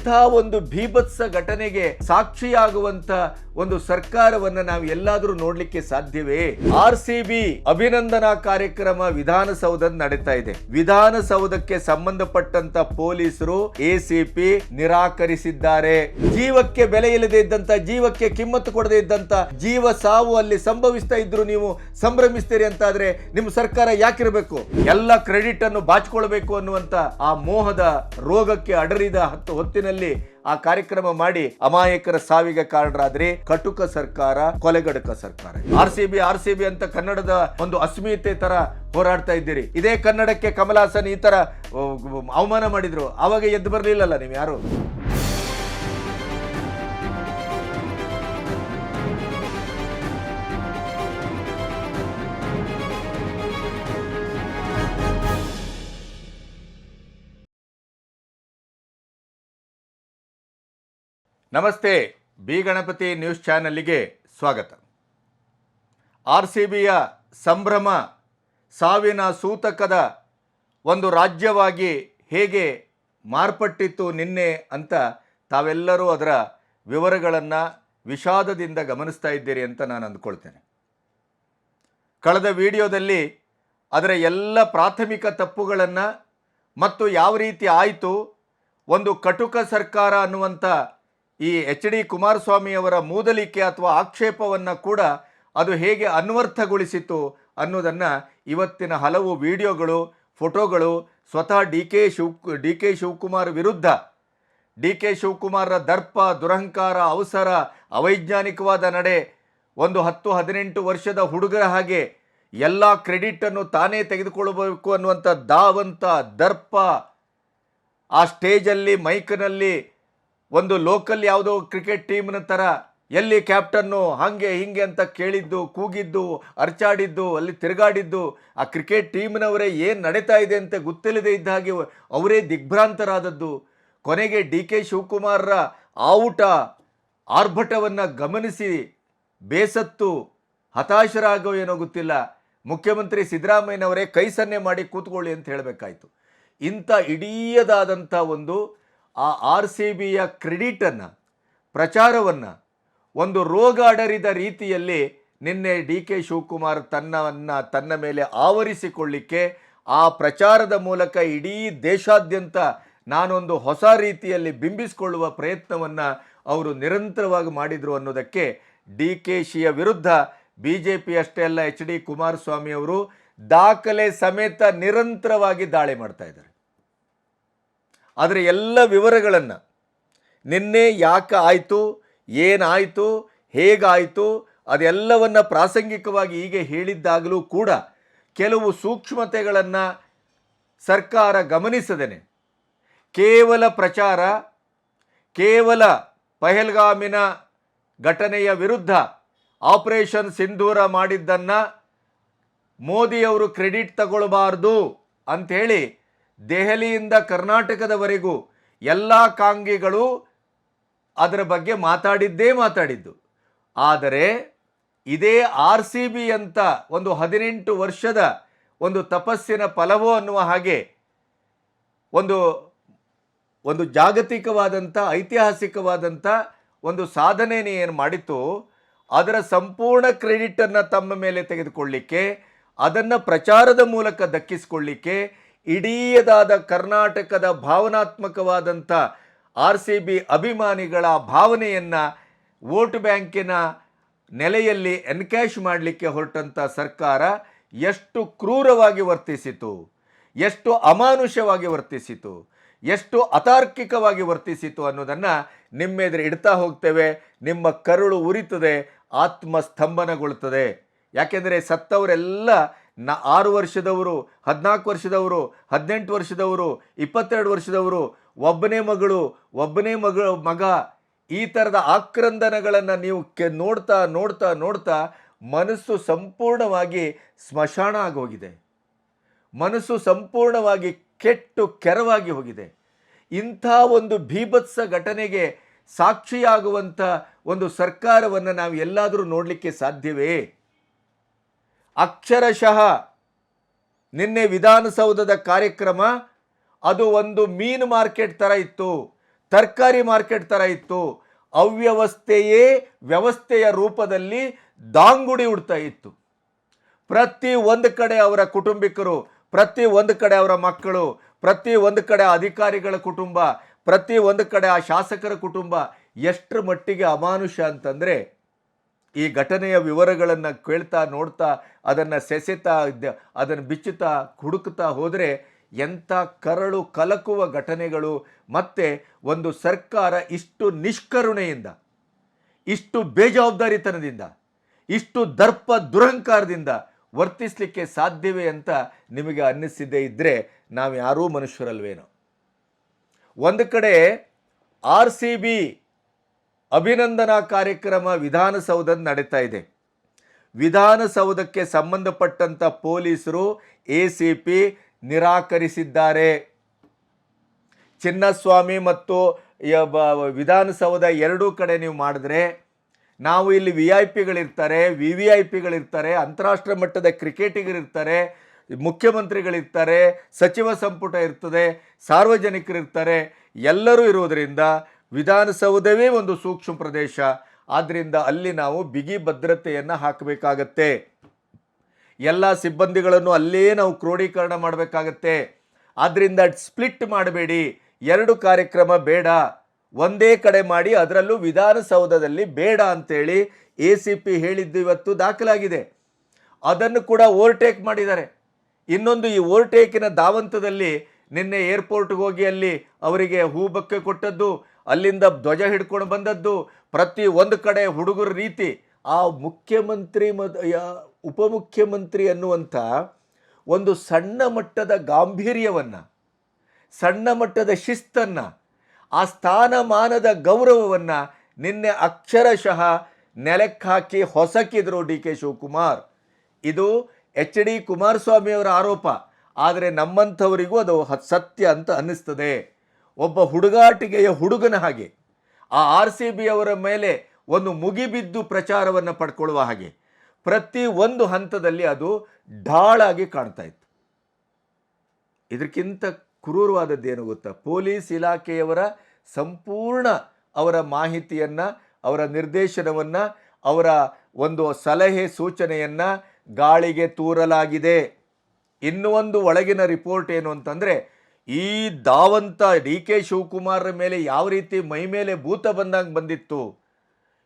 ಇಂಥ ಒಂದು ಭೀಭತ್ಸ ಘಟನೆಗೆ ಸಾಕ್ಷಿಯಾಗುವಂತ ಒಂದು ಸರ್ಕಾರವನ್ನ ನಾವು ಎಲ್ಲಾದ್ರೂ ನೋಡ್ಲಿಕ್ಕೆ ಸಾಧ್ಯವೇ? ಆರ್ ಸಿ ಅಭಿನಂದನಾ ಕಾರ್ಯಕ್ರಮ ವಿಧಾನಸೌಧದ ನಡೀತಾ ಇದೆ. ವಿಧಾನಸೌಧಕ್ಕೆ ಸಂಬಂಧಪಟ್ಟಂತ ಪೊಲೀಸರು ಎಸಿಪಿ ನಿರಾಕರಿಸಿದ್ದಾರೆ. ಜೀವಕ್ಕೆ ಬೆಲೆ ಇಲ್ಲದೆ ಇದ್ದಂತ ಜೀವಕ್ಕೆ ಕಿಮ್ಮತ್ತು ಕೊಡದೆ ಇದ್ದಂತ ಜೀವ ಸಾವು ಅಲ್ಲಿ ಸಂಭವಿಸ್ತಾ ಇದ್ರು ನೀವು ಸಂಭ್ರಮಿಸ್ತೀರಿ ಅಂತ ಆದ್ರೆ ನಿಮ್ಮ ಸರ್ಕಾರ ಯಾಕಿರಬೇಕು? ಎಲ್ಲ ಕ್ರೆಡಿಟ್ ಅನ್ನು ಬಾಚಿಕೊಳ್ಬೇಕು ಅನ್ನುವಂತ ಆ ಮೋಹದ ರೋಗಕ್ಕೆ ಅಡರಿದ ಹತ್ತು ಹೊತ್ತಿನಲ್ಲಿ ಆ ಕಾರ್ಯಕ್ರಮ ಮಾಡಿ ಅಮಾಯಕರ ಸಾವಿಗೆ ಕಾರಣರಾದ್ರೆ ಕಟುಕ ಸರ್ಕಾರ, ಕೊಲೆಗಡಕ ಸರ್ಕಾರ. R C B R C B ಅಂತ ಕನ್ನಡದ ಒಂದು ಅಸ್ಮಿತೆ ತರ ಹೋರಾಡ್ತಾ ಇದ್ದೀರಿ. ಇದೇ ಕನ್ನಡಕ್ಕೆ ಕಮಲಾಸನ್ ಈ ತರ ಅವಮಾನ ಮಾಡಿದ್ರು. ಅವಾಗ ಎದ್ದು ಬರ್ಲಿಲ್ಲಲ್ಲ ನೀವು ಯಾರು? ನಮಸ್ತೆ, ಬಿ ಗಣಪತಿ ನ್ಯೂಸ್ ಚಾನಲ್ಗೆ ಸ್ವಾಗತ. ಆರ್ ಸಿ ಬಿಯ ಸಂಭ್ರಮ ಸಾವಿನ ಸೂತಕದ ಒಂದು ರಾಜ್ಯವಾಗಿ ಹೇಗೆ ಮಾರ್ಪಟ್ಟಿತ್ತು ನಿನ್ನೆ ಅಂತ ತಾವೆಲ್ಲರೂ ಅದರ ವಿವರಗಳನ್ನು ವಿಷಾದದಿಂದ ಗಮನಿಸ್ತಾ ಇದ್ದೀರಿ ಅಂತ ನಾನು ಅಂದ್ಕೊಳ್ತೇನೆ. ಕಳೆದ ವಿಡಿಯೋದಲ್ಲಿ ಅದರ ಎಲ್ಲ ಪ್ರಾಥಮಿಕ ತಪ್ಪುಗಳನ್ನು ಮತ್ತು ಯಾವ ರೀತಿ ಆಯಿತು, ಒಂದು ಕಟುಕ ಸರ್ಕಾರ ಅನ್ನುವಂಥ ಈ ಎಚ್ ಡಿ ಕುಮಾರಸ್ವಾಮಿಯವರ ಮೂದಲಿಕೆ ಅಥವಾ ಆಕ್ಷೇಪವನ್ನು ಕೂಡ ಅದು ಹೇಗೆ ಅನ್ವರ್ಥಗೊಳಿಸಿತು ಅನ್ನೋದನ್ನು ಇವತ್ತಿನ ಹಲವು ವಿಡಿಯೋಗಳು, ಫೋಟೋಗಳು ಸ್ವತಃ D K Shiv, D K Shivakumar ವಿರುದ್ಧ. ಡಿ ಕೆ ಶಿವಕುಮಾರರ ದರ್ಪ, ದುರಹಂಕಾರ, ಅವಸರ, ಅವೈಜ್ಞಾನಿಕವಾದ ನಡೆ, ಒಂದು ಹತ್ತು, ಹದಿನೆಂಟು ವರ್ಷದ ಹುಡುಗರ ಹಾಗೆ ಎಲ್ಲ ಕ್ರೆಡಿಟನ್ನು ತಾನೇ ತೆಗೆದುಕೊಳ್ಳಬೇಕು ಅನ್ನುವಂಥ ದಾವಂತ ದರ್ಪ ಆ ಸ್ಟೇಜಲ್ಲಿ, ಮೈಕ್ನಲ್ಲಿ ಒಂದು ಲೋಕಲ್ ಯಾವುದೋ ಕ್ರಿಕೆಟ್ ಟೀಮ್ನ ಥರ ಎಲ್ಲಿ ಕ್ಯಾಪ್ಟನ್ನು ಹಾಗೆ ಹಿಂಗೆ ಅಂತ ಕೇಳಿದ್ದು, ಕೂಗಿದ್ದು, ಅರ್ಚಾಡಿದ್ದು, ಅಲ್ಲಿ ತಿರುಗಾಡಿದ್ದು, ಆ ಕ್ರಿಕೆಟ್ ಟೀಮ್ನವರೇ ಏನು ನಡೀತಾ ಇದೆ ಅಂತ ಗೊತ್ತಿಲ್ಲದೆ ಇದ್ದ ಹಾಗೆ ಅವರೇ ದಿಗ್ಭ್ರಾಂತರಾದದ್ದು. ಕೊನೆಗೆ ಡಿ ಕೆ ಶಿವಕುಮಾರ್ರ ಆವುಟ, ಆರ್ಭಟವನ್ನು ಗಮನಿಸಿ ಬೇಸತ್ತು, ಹತಾಶರಾಗೋ ಏನೋ ಗೊತ್ತಿಲ್ಲ. ಮುಖ್ಯಮಂತ್ರಿ ಸಿದ್ದರಾಮಯ್ಯನವರೇ ಕೈ ಸನ್ನೆ ಮಾಡಿ ಕೂತ್ಕೊಳ್ಳಿ ಅಂತ ಹೇಳಬೇಕಾಯಿತು. ಇಂಥ ಇಡೀಯದಾದಂಥ ಒಂದು ಆ ಆರ್ ಸಿ ಬಿಯ ಕ್ರೆಡಿಟನ್ನು, ಪ್ರಚಾರವನ್ನು ಒಂದು ರೋಗಾಡರಿದ ರೀತಿಯಲ್ಲಿ ನಿನ್ನೆ ಡಿ ಕೆ ಶಿವಕುಮಾರ್ ತನ್ನವನ್ನು ತನ್ನ ಮೇಲೆ ಆವರಿಸಿಕೊಳ್ಳಿಕ್ಕೆ ಆ ಪ್ರಚಾರದ ಮೂಲಕ ಇಡೀ ದೇಶಾದ್ಯಂತ ನಾನೊಂದು ಹೊಸ ರೀತಿಯಲ್ಲಿ ಬಿಂಬಿಸಿಕೊಳ್ಳುವ ಪ್ರಯತ್ನವನ್ನು ಅವರು ನಿರಂತರವಾಗಿ ಮಾಡಿದರು ಅನ್ನೋದಕ್ಕೆ ಡಿ ಕೆ ಶಿಯ ವಿರುದ್ಧ ಬಿ ಜೆ ಪಿ ಅಷ್ಟೇ ಅಲ್ಲ ಎಚ್ ಡಿ ಕುಮಾರಸ್ವಾಮಿ ಅವರು ದಾಖಲೆ ಸಮೇತ ನಿರಂತರವಾಗಿ ದಾಳಿ ಮಾಡ್ತಾ ಇದ್ದಾರೆ. ಅದರ ಎಲ್ಲ ವಿವರಗಳನ್ನು. ನಿನ್ನೆ ಯಾಕೆ ಆಯಿತು ಏನಾಯಿತು ಹೇಗಾಯಿತು, ಅದೆಲ್ಲವನ್ನು ಪ್ರಾಸಂಗಿಕವಾಗಿ ಹೀಗೆ ಹೇಳಿದ್ದಾಗಲೂ ಕೂಡ ಕೆಲವು ಸೂಕ್ಷ್ಮತೆಗಳನ್ನು ಸರ್ಕಾರ ಗಮನಿಸದೇನೆ. ಕೇವಲ ಪ್ರಚಾರ, ಕೇವಲ ಪಹಲ್ಗಾಮಿನ ಘಟನೆಯ ವಿರುದ್ಧ ಆಪರೇಷನ್ ಸಿಂಧೂರ ಮಾಡಿದ್ದನ್ನು ಮೋದಿಯವರು ಕ್ರೆಡಿಟ್ ತಗೊಳ್ಬಾರ್ದು ಅಂಥೇಳಿ ದೆಹಲಿಯಿಂದ ಕರ್ನಾಟಕದವರೆಗೂ ಎಲ್ಲ ಕಾಂಗಿಗಳು ಅದರ ಬಗ್ಗೆ ಮಾತಾಡಿದ್ದೇ ಮಾತಾಡಿದ್ದು. ಆದರೆ ಇದೇ ಆರ್ ಸಿ ಬಿ ಅಂತ ಒಂದು ಹದಿನೆಂಟು ವರ್ಷದ ಒಂದು ತಪಸ್ಸಿನ ಫಲವೋ ಅನ್ನುವ ಹಾಗೆ ಒಂದು ಒಂದು ಜಾಗತಿಕವಾದಂಥ, ಐತಿಹಾಸಿಕವಾದಂಥ ಒಂದು ಸಾಧನೆಯನ್ನು ಏನು ಮಾಡಿತು ಅದರ ಸಂಪೂರ್ಣ ಕ್ರೆಡಿಟನ್ನು ತಮ್ಮ ಮೇಲೆ ತೆಗೆದುಕೊಳ್ಳಿಕ್ಕೆ, ಅದನ್ನು ಪ್ರಚಾರದ ಮೂಲಕ ದಕ್ಕಿಸಿಕೊಳ್ಳಿಕ್ಕೆ ಇಡೀಯದಾದ ಕರ್ನಾಟಕದ ಭಾವನಾತ್ಮಕವಾದಂಥ ಆರ್ ಸಿ ಬಿ ಅಭಿಮಾನಿಗಳ ಭಾವನೆಯನ್ನು ವೋಟ್ ಬ್ಯಾಂಕಿನ ನೆಲೆಯಲ್ಲಿ ಎನ್ಕ್ಯಾಶ್ ಮಾಡಲಿಕ್ಕೆ ಹೊರಟಂಥ ಸರ್ಕಾರ ಎಷ್ಟು ಕ್ರೂರವಾಗಿ ವರ್ತಿಸಿತು, ಎಷ್ಟು ಅಮಾನುಷವಾಗಿ ವರ್ತಿಸಿತು, ಎಷ್ಟು ಅತಾರ್ಕಿಕವಾಗಿ ವರ್ತಿಸಿತು ಅನ್ನೋದನ್ನು ನಿಮ್ಮೆದುರು ಇಡ್ತಾ ಹೋಗ್ತೇವೆ. ನಿಮ್ಮ ಕರುಳು ಉರಿತದೆ ಆತ್ಮ ಸ್ತಂಭನಗೊಳ್ತದೆ ಯಾಕೆಂದರೆ ಸತ್ತವರೆಲ್ಲ ನ ಆರು ವರ್ಷದವರು, ಹದಿನಾಲ್ಕು ವರ್ಷದವರು, ಹದಿನೆಂಟು ವರ್ಷದವರು, ಇಪ್ಪತ್ತೆರಡು ವರ್ಷದವರು, ಒಬ್ಬನೇ ಮಗಳು, ಒಬ್ಬನೇ ಮಗ ಮಗ, ಈ ಥರದ ಆಕ್ರಂದನಗಳನ್ನು ನೀವು ಕೆ, ನೋಡ್ತಾ ನೋಡ್ತಾ ನೋಡ್ತಾ ಮನಸ್ಸು ಸಂಪೂರ್ಣವಾಗಿ ಸ್ಮಶಾನ ಆಗೋಗಿದೆ. ಮನಸ್ಸು ಸಂಪೂರ್ಣವಾಗಿ ಕೆಟ್ಟು ಕೆರವಾಗಿ ಹೋಗಿದೆ. ಇಂಥ ಒಂದು ಭೀಭತ್ಸ ಘಟನೆಗೆ ಸಾಕ್ಷಿಯಾಗುವಂಥ ಒಂದು ಸರ್ಕಾರವನ್ನು ನಾವು ಎಲ್ಲಾದರೂ ನೋಡಲಿಕ್ಕೆ ಸಾಧ್ಯವೇ? ಅಕ್ಷರಶಃ ನಿನ್ನೆ ವಿಧಾನಸೌಧದ ಕಾರ್ಯಕ್ರಮ, ಅದು ಒಂದು ಮೀನು ಮಾರ್ಕೆಟ್ ಥರ ಇತ್ತು, ತರಕಾರಿ ಮಾರ್ಕೆಟ್ ಥರ ಇತ್ತು. ಅವ್ಯವಸ್ಥೆಯೇ ವ್ಯವಸ್ಥೆಯ ರೂಪದಲ್ಲಿ ದಾಂಗುಡಿ ಉಡ್ತಾ ಇತ್ತು. ಪ್ರತಿ ಒಂದು ಕಡೆ ಅವರ ಕುಟುಂಬಿಕರು, ಪ್ರತಿ ಒಂದು ಕಡೆ ಅವರ ಮಕ್ಕಳು, ಪ್ರತಿ ಒಂದು ಕಡೆ ಅಧಿಕಾರಿಗಳ ಕುಟುಂಬ, ಪ್ರತಿ ಒಂದು ಕಡೆ ಆ ಶಾಸಕರ ಕುಟುಂಬ ಎಷ್ಟರ ಮಟ್ಟಿಗೆ ಅಮಾನುಷ ಅಂತಂದರೆ ಈ ಘಟನೆಯ ವಿವರಗಳನ್ನು ಕೇಳ್ತಾ ನೋಡ್ತಾ ಅದನ್ನು ಸೆಸೆತಾ ಅದನ್ನು ಬಿಚ್ಚುತ್ತಾ ಹುಡುಕ್ತಾ ಹೋದರೆ ಎಂಥ ಕರಳು ಕಲಕುವ ಘಟನೆಗಳು, ಮತ್ತು ಒಂದು ಸರ್ಕಾರ ಇಷ್ಟು ನಿಷ್ಕರುಣೆಯಿಂದ, ಇಷ್ಟು ಬೇಜವಾಬ್ದಾರಿತನದಿಂದ, ಇಷ್ಟು ದರ್ಪ ದುರಹಂಕಾರದಿಂದ ವರ್ತಿಸಲಿಕ್ಕೆ ಸಾಧ್ಯವೇ ಅಂತ ನಿಮಗೆ ಅನ್ನಿಸಿದ್ದೇ ಇದ್ದರೆ ನಾವು ಯಾರೂ ಮನುಷ್ಯರಲ್ವೇನೋ. ಒಂದು ಕಡೆ ಆರ್ ಸಿ ಬಿ ಅಭಿನಂದನಾ ಕಾರ್ಯಕ್ರಮ ವಿಧಾನಸೌಧ ನಡೀತಾ ಇದೆ. ವಿಧಾನಸೌಧಕ್ಕೆ ಸಂಬಂಧಪಟ್ಟಂಥ ಪೊಲೀಸರು ಎ ಸಿ ಪಿ ನಿರಾಕರಿಸಿದ್ದಾರೆ. ಚಿನ್ನಸ್ವಾಮಿ ಮತ್ತು ವಿಧಾನಸೌಧ ಎರಡೂ ಕಡೆ ನೀವು ಮಾಡಿದ್ರೆ ನಾವು ಇಲ್ಲಿ ವಿ ಐ ಪಿಗಳಿರ್ತಾರೆ ವಿ ವಿ ಐ ಪಿಗಳಿರ್ತಾರೆ ಅಂತಾರಾಷ್ಟ್ರೀಯ ಮಟ್ಟದ ಕ್ರಿಕೆಟಿಗರಿರ್ತಾರೆ, ಮುಖ್ಯಮಂತ್ರಿಗಳಿರ್ತಾರೆ, ಸಚಿವ ಸಂಪುಟ ಇರ್ತದೆ, ಸಾರ್ವಜನಿಕರಿರ್ತಾರೆ, ಎಲ್ಲರೂ ಇರುವುದರಿಂದ ವಿಧಾನಸೌಧವೇ ಒಂದು ಸೂಕ್ಷ್ಮ ಪ್ರದೇಶ. ಆದ್ದರಿಂದ ಅಲ್ಲಿ ನಾವು ಬಿಗಿ ಭದ್ರತೆಯನ್ನು ಹಾಕಬೇಕಾಗತ್ತೆ. ಎಲ್ಲ ಸಿಬ್ಬಂದಿಗಳನ್ನು ಅಲ್ಲೇ ನಾವು ಕ್ರೋಢೀಕರಣ ಮಾಡಬೇಕಾಗತ್ತೆ. ಆದ್ದರಿಂದ ಸ್ಪ್ಲಿಟ್ ಮಾಡಬೇಡಿ. ಎರಡು ಕಾರ್ಯಕ್ರಮ ಬೇಡ. ಒಂದೇ ಕಡೆ ಮಾಡಿ ಅದರಲ್ಲೂ ವಿಧಾನಸೌಧದಲ್ಲಿ ಬೇಡ ಅಂತೇಳಿ ಎ ಸಿ ಪಿ ಹೇಳಿದ್ದು ಇವತ್ತು ದಾಖಲಾಗಿದೆ. ಅದನ್ನು ಕೂಡ ಓವರ್ಟೇಕ್ ಮಾಡಿದ್ದಾರೆ. ಇನ್ನೊಂದು ಈ ಓವರ್ಟೇಕಿನ ದಾವಂತದಲ್ಲಿ ನಿನ್ನೆ ಏರ್ಪೋರ್ಟ್ಗೆ ಹೋಗಿ ಅಲ್ಲಿ ಅವರಿಗೆ ಹೂ ಬೊಕ್ಕೆ ಕೊಟ್ಟದ್ದು ಅಲ್ಲಿಂದ ಧ್ವಜ ಹಿಡ್ಕೊಂಡು ಬಂದದ್ದು ಪ್ರತಿ ಒಂದು ಕಡೆ ಹುಡುಗರ ರೀತಿ. ಆ ಮುಖ್ಯಮಂತ್ರಿ ಮದ ಉಪಮುಖ್ಯಮಂತ್ರಿ ಅನ್ನುವಂಥ ಒಂದು ಸಣ್ಣ ಮಟ್ಟದ ಗಾಂಭೀರ್ಯವನ್ನು, ಸಣ್ಣ ಮಟ್ಟದ ಶಿಸ್ತನ್ನು, ಆ ಸ್ಥಾನಮಾನದ ಗೌರವವನ್ನು ನಿನ್ನೆ ಅಕ್ಷರಶಃ ನೆಲಕ್ಕೆ ಹಾಕಿ ಹೊಸಕಿದ್ರು ಡಿ ಕೆ ಶಿವಕುಮಾರ್. ಇದು ಎಚ್ ಡಿ ಕುಮಾರಸ್ವಾಮಿಯವರ ಆರೋಪ. ಆದರೆ ನಮ್ಮಂಥವರಿಗೂ ಅದು ಸತ್ಯ ಅಂತ ಅನ್ನಿಸ್ತದೆ. ಒಬ್ಬ ಹುಡುಗಾಟಿಗೆಯ ಹುಡುಗನ ಹಾಗೆ, ಆ ಆರ್ ಸಿ ಬಿ ಅವರ ಮೇಲೆ ಒಂದು ಮುಗಿಬಿದ್ದು ಪ್ರಚಾರವನ್ನು ಪಡ್ಕೊಳ್ಳುವ ಹಾಗೆ, ಪ್ರತಿ ಒಂದು ಹಂತದಲ್ಲಿ ಅದು ಢಾಳಾಗಿ ಕಾಣ್ತಾ ಇತ್ತು. ಇದಕ್ಕಿಂತ ಕ್ರೂರವಾದದ್ದೇನು ಗೊತ್ತಾ? ಪೊಲೀಸ್ ಇಲಾಖೆಯವರ ಸಂಪೂರ್ಣ ಅವರ ಮಾಹಿತಿಯನ್ನು, ಅವರ ನಿರ್ದೇಶನವನ್ನು, ಅವರ ಒಂದು ಸಲಹೆ ಸೂಚನೆಯನ್ನು ಗಾಳಿಗೆ ತೂರಲಾಗಿದೆ. ಇನ್ನೂ ಒಂದು ಒಳಗಿನ ರಿಪೋರ್ಟ್ ಏನು ಅಂತಂದರೆ ಈ ದಾವಂತ ಡಿ ಕೆ ಶಿವಕುಮಾರ್ ಮೇಲೆ ಯಾವ ರೀತಿ ಮೈ ಮೇಲೆ ಭೂತ ಬಂದಂಗೆ ಬಂದಿತ್ತು?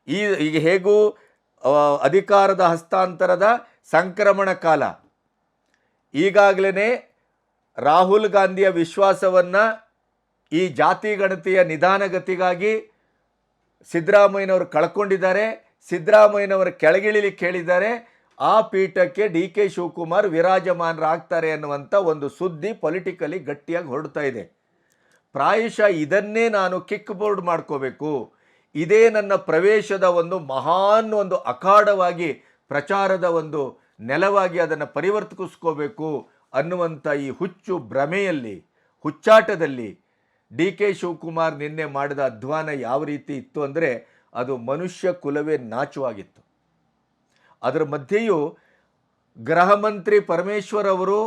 ಈ ಈಗ ಹೇಗೂ ಅಧಿಕಾರದ ಹಸ್ತಾಂತರದ ಸಂಕ್ರಮಣ ಕಾಲ. ಈಗಾಗಲೇ ರಾಹುಲ್ ಗಾಂಧಿಯ ವಿಶ್ವಾಸವನ್ನು ಈ ಜಾತಿ ಗಣತಿಯ ನಿಧಾನಗತಿಗಾಗಿ ಸಿದ್ದರಾಮಯ್ಯನವರು ಕಳ್ಕೊಂಡಿದ್ದಾರೆ. ಸಿದ್ದರಾಮಯ್ಯನವರು ಕೆಳಗಿಳಿಲಿಕ್ಕೆ ಹೇಳಿದ್ದಾರೆ ಆ ಪೀಠಕ್ಕೆ ಡಿ ಕೆ ಶಿವಕುಮಾರ್ ವಿರಾಜಮಾನರಾಗ್ತಾರೆ ಅನ್ನುವಂಥ ಒಂದು ಸುದ್ದಿ ಪೊಲಿಟಿಕಲಿ ಗಟ್ಟಿಯಾಗಿ ಹೊರಡ್ತಾ ಇದೆ. ಪ್ರಾಯಶಃ ಇದನ್ನೇ ನಾನು ಕಿಕ್ ಬೋರ್ಡ್ ಮಾಡ್ಕೋಬೇಕು. ಇದೇ ನನ್ನ ಪ್ರವೇಶದ ಒಂದು ಮಹಾನ್ ಒಂದು ಅಖಾಡವಾಗಿ, ಪ್ರಚಾರದ ಒಂದು ನೆಲವಾಗಿ ಅದನ್ನು ಪರಿವರ್ತಿಸ್ಕೋಬೇಕು ಅನ್ನುವಂಥ ಈ ಹುಚ್ಚು ಭ್ರಮೆಯಲ್ಲಿ, ಹುಚ್ಚಾಟದಲ್ಲಿ ಡಿ ಕೆ ಶಿವಕುಮಾರ್ ನಿನ್ನೆ ಮಾಡಿದ ಅಧ್ವಾನ ಯಾವ ರೀತಿ ಇತ್ತು ಅಂದರೆ ಅದು ಮನುಷ್ಯ ಕುಲವೇ ನಾಚುವಾಗಿತ್ತು. ಅದರ ಮಧ್ಯೆಯೂ ಗೃಹ ಮಂತ್ರಿ ಪರಮೇಶ್ವರ್ ಅವರು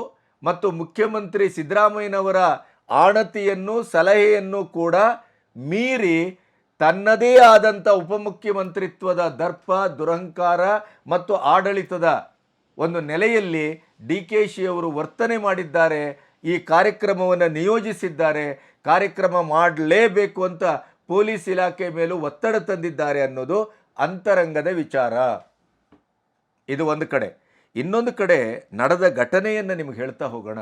ಮತ್ತು ಮುಖ್ಯಮಂತ್ರಿ ಸಿದ್ದರಾಮಯ್ಯನವರ ಆಣತಿಯನ್ನು ಸಲಹೆಯನ್ನು ಕೂಡ ಮೀರಿ ತನ್ನದೇ ಆದಂಥ ಉಪಮುಖ್ಯಮಂತ್ರಿತ್ವದ ದರ್ಪ, ದುರಹಂಕಾರ ಮತ್ತು ಆಡಳಿತದ ಒಂದು ನೆಲೆಯಲ್ಲಿ ಡಿ ಕೆ ಶಿ ಅವರು ವರ್ತನೆ ಮಾಡಿದ್ದಾರೆ, ಈ ಕಾರ್ಯಕ್ರಮವನ್ನು ನಿಯೋಜಿಸಿದ್ದಾರೆ, ಕಾರ್ಯಕ್ರಮ ಮಾಡಲೇಬೇಕು ಅಂತ ಪೊಲೀಸ್ ಇಲಾಖೆ ಮೇಲೂ ಒತ್ತಡ ತಂದಿದ್ದಾರೆ ಅನ್ನೋದು ಅಂತರಂಗದ ವಿಚಾರ. ಇದು ಒಂದು ಕಡೆ. ಇನ್ನೊಂದು ಕಡೆ ನಡೆದ ಘಟನೆಯನ್ನು ನಿಮ್ಗೆ ಹೇಳ್ತಾ ಹೋಗೋಣ.